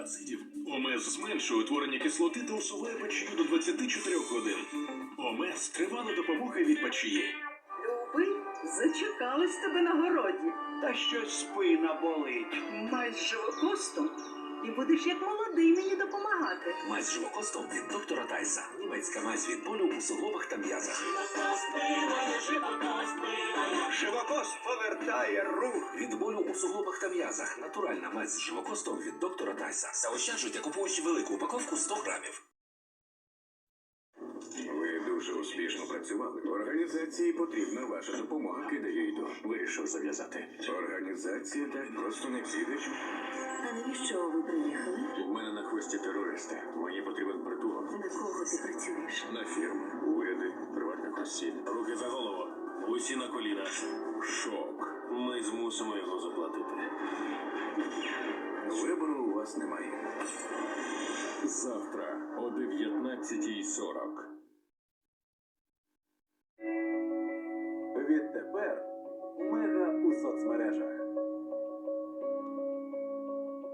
ацидів. Омез зменшує утворення кислоти та усуває печію до 24 годин. Омез тривала допомога від печії. Любий, зачекалась тебе на городі. Та щось спина болить. Мазь живокостом і будеш як молодий мені допомагати. Мазь з живокостом від доктора Тайса. Німецька мазь від болю у суглобах та м'язах. Живокост повертає рух. Від болю у суглобах та м'язах. Натуральна мазь з живокостом від доктора Тайса. Заощаджуйте, купуючи велику упаковку 100 грамів. Ви дуже успішно працювали. Організації потрібна ваша допомога, кидає йду. Вирішив зав'язати. Організація так просто не підеш. А навіщо ви приїхали? У мене на хвості терористи. Мені потрібен притулок. На кого ти працюєш? На фірми, уряди, приватних осіб. Руки за голову. Усі на коліна. Шок. Ми змусимо його заплатити. Вибору у вас немає. Завтра о 19.40. Відтепер мега у соцмережах.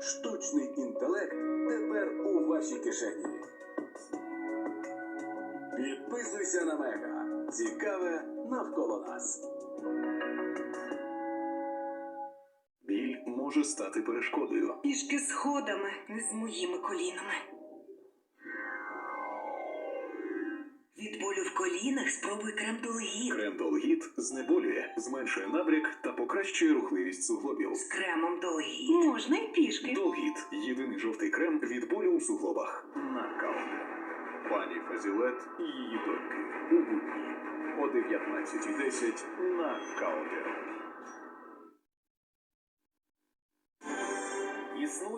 Штучний інтелект тепер у вашій кишені. Підписуйся на мега. Цікаве навколо нас. Біль може стати перешкодою. Пішки сходами, не з моїми колінами. Від болю в колінах спробуй крем Долгіт. Крем Долгіт знеболює, зменшує набряк та покращує рухливість суглобів. З кремом Долгіт. Можна й пішки. Долгіт єдиний жовтий крем від болю у суглобах. Нокаут. Пані Фазілет і її доньки. У будні о 19.10 на Каудер. Існує